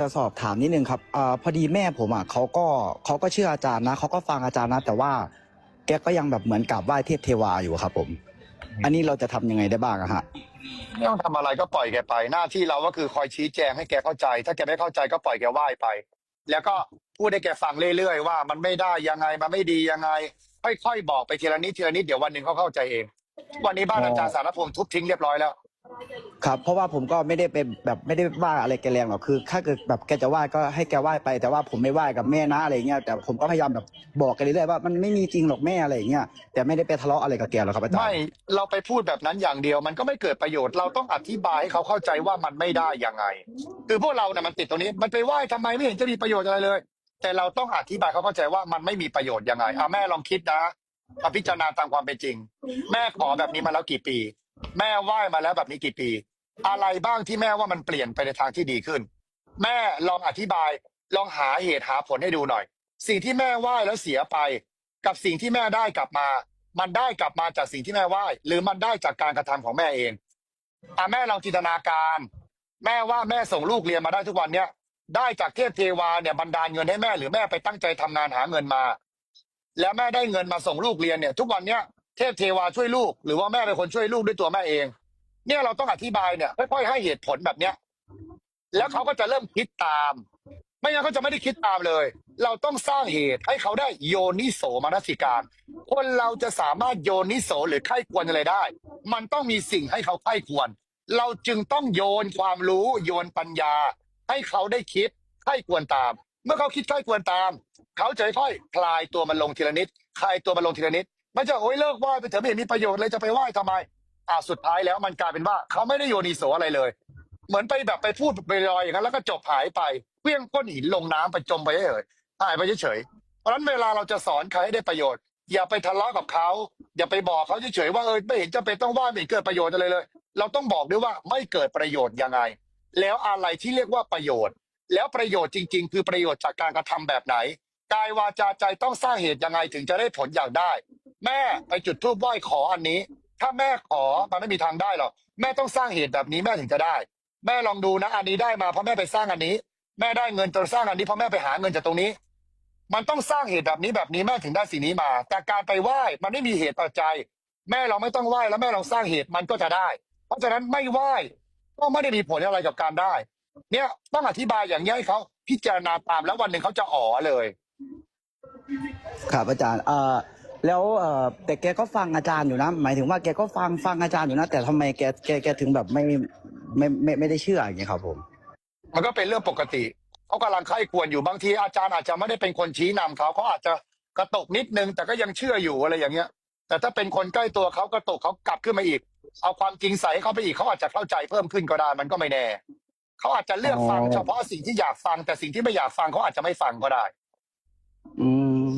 จะสอบถามนิดนึงครับอ่าพอดีแม่ผมอะเขาก็เขาก็เชื่ออาจารย์นะเขาก็ฟังอาจารย์นะ แต่ว่าแกก็ยังแบบเหมือนกราบไหว้เทพเทวาอยู่ครับ ผม อันนี้เราจะทำยังไงได้บ้างอะฮะ ไม่ต้องทำอะไรก็ปล่อยแกไป หน้าที่เราก็คือคอยชี้แจงให้แกเข้าใจ ถ้าแกไม่เข้าใจก็ปล่อยแกไหว้ไป แล้วก็พูดให้แกฟังเรื่อยๆว่ามันไม่ได้ยังไงมันไม่ดียังไง ค่อยๆบอกไปทีละนิดทีละนิดเดี๋ยววันหนึ่งเขาเข้าใจเอง วันนี้บ้านอ๋อออาจารย์สารพงษ์ทุบทิ้งเรียบร้อยแล้ว ครับ เพราะว่าผมก็ไม่ได้เป็นแบบไม่ได้ว่าอะไรแกแรงหรอกคือ ถ้าเกิดแบบแกจะไหว้ก็ให้แกไหว้ไป แต่ว่าผมไม่ไหว้กับแม่นะอะไรเงี้ยแต่ผมก็พยายามแบบบอกแกเรื่อยๆว่ามันไม่มีจริงหรอกแม่อะไรเงี้ยแต่ไม่ได้ไปทะเลาะอะไรกับแกหรอกครับอาจารไม่เราไปพูดแบบนั้นอย่างเดียว มันก็ไม่เกิดประโยชน์เราต้องอธิบายให้เขาเข้าใจว่ามันไม่ได้ยังไง คือพวกเราเนี่ยมันติดตรงนี้ มันไปไหว้ทำไมไม่เห็นจะมีประโยชน์อะไรเลย แต่เราต้องอธิบายเขาเข้าใจว่ามันไม่มีประโยชน์ยังไงอะแม่ลองคิดนะมาพิจารณาตามความเป็นจริง แม่ขอแบบนี้มาแล้วกี่ปี แม่ไหว้มาแล้วแบบนี้กี่ปี อะไรบ้างที่แม่ว่ามันเปลี่ยนไปในทางที่ดีขึ้น แม่ลองอธิบายลองหาเหตุหาผลให้ดูหน่อย สิ่งที่แม่ไหว้แล้วเสียไป กับสิ่งที่แม่ได้กลับมา มันได้กลับมาจากสิ่งที่แม่ไหว้หรือมันได้จากการกระทำของแม่เองอะแม่ลองจินตนาการ แม่ว่าแม่ส่งลูกเรียนมาได้ทุกวันเนี้ยได้จากเทพเทวาเนี่ยบันดาลเงินให้แม่หรือแม่ไปตั้งใจทำงานหาเงินมา แล้วแม่ได้เงินมาส่งลูกเรียนเนี่ย ทุกวันเนี้ย เทพเทวาช่วยลูก หรือว่าแม่เป็นคนช่วยลูกด้วยตัวแม่เอง เนี่ยเราต้องอธิบายเนี่ยค่อยๆให้เหตุผลแบบเนี้ย แล้วเขาก็จะเริ่มคิดตาม ไม่งั้นเขาจะไม่ได้คิดตามเลย เราต้องสร้างเหตุให้เขาได้โยนิโสมนสิการ คนเราจะสามารถโยนิโสหรือไข้ควรอะไรได้ มันต้องมีสิ่งให้เขาไข้ควร เราจึงต้องโยนความรู้โยนปัญญา ให้เขาได้คิดไข้ควรตาม เมื่อเขาคิดไข้ควรตาม เขาจะค่อยคลายตัวมันลงทีละนิดคลายตัวมันลงทีละนิด ไม่ใช่โอ้ยเลิกไหว้ไปเถอะไม่เห็นมีประโยชน์เลยจะไปไหว้ทำไม อ่าสุดท้ายแล้วมันกลายเป็นว่า เขาไม่ได้โยนิโสอะไรเลย เหมือนไปแบบไปพูดไปลอยอย่างนั้นแล้วก็จบหายไปเพี้ยงก้อนหินลงน้ำไปจมไปเฉยๆหายไปเฉยๆเพราะฉะนั้นเวลาเราจะสอนใครให้ได้ประโยชน์ อย่าไปทะเลาะกับเขาอย่าไปบอกเขาเฉยๆว่าเออไม่เห็นจะเป็นต้องไหว่าไม่เกิดประโยชน์อะไรเลย เราต้องบอกด้วยว่าไม่เกิดประโยชน์ยังไง แล้วอะไรที่เรียกว่าประโยชน์ แล้วประโยชน์จริง ๆ คือประโยชน์จากการกระทำแบบไหนกายวาจาใจต้องสร้างเหตุยังไงถึงจะได้ผลอย่างได้ แม่ไปจุดธูปไหว้ขออันนี้ ถ้าแม่ขอมันไม่มีทางได้หรอกแม่ต้องสร้างเหตุแบบนี้แม่ถึงจะได้ แม่ลองดูนะอันนี้ได้มาเพราะแม่ไปสร้างอันนี้ แม่ได้เงินจนสร้างอันนี้เพราะแม่ไปหาเงินจากตรงนี้ มันต้องสร้างเหตุแบบนี้แบบนี้แม่ถึงได้สิ่งนี้มา แต่การไปไหว้มันไม่มีเหตุปัจจัยแม่เราไม่ต้องไหว้แล้วแม่ลองสร้างเหตุมันก็จะได้ เพราะฉะนั้นไม่ไหว้ก็ไม่ได้มีผลอะไรกับการได้ เนี่ยต้องอธิบายอย่างนี้ให้เขาพิจารณาตามแล้ววันหนึ่งเขาจะอ๋อเลย ครับอาจารย์เอ่อ แล้วเอ่อแต่แกก็ฟังอาจารย์อยู่นะ หมายถึงว่าแกก็ฟังฟังอาจารย์อยู่นะ แต่ทำไมแกแกแกถึงแบบไม่ไม่ไม่ไม่ได้เชื่ออย่างเงี้ยครับผม มันก็เป็นเรื่องปกติเขากำลังไข้ควรอยู่บางทีอาจารย์อาจจะไม่ได้เป็นคนชี้นำเขาเขาอาจจะกระตกนิดนึง แต่ก็ยังเชื่ออยู่อะไรอย่างเงี้ย แต่ถ้าเป็นคนใกล้ตัวเขากระตกเขากลับขึ้นมาอีก เอาความจริงใส่ให้เขาไปอีกเขาอาจจะเข้าใจเพิ่มขึ้นก็ได้มันก็ไม่แน่เขาอาจจะเลือกฟังอ๋อ เฉพาะสิ่งที่อยากฟัง แต่สิ่งที่ไม่อยากฟังเขาอาจจะไม่ฟังก็ได้ อืม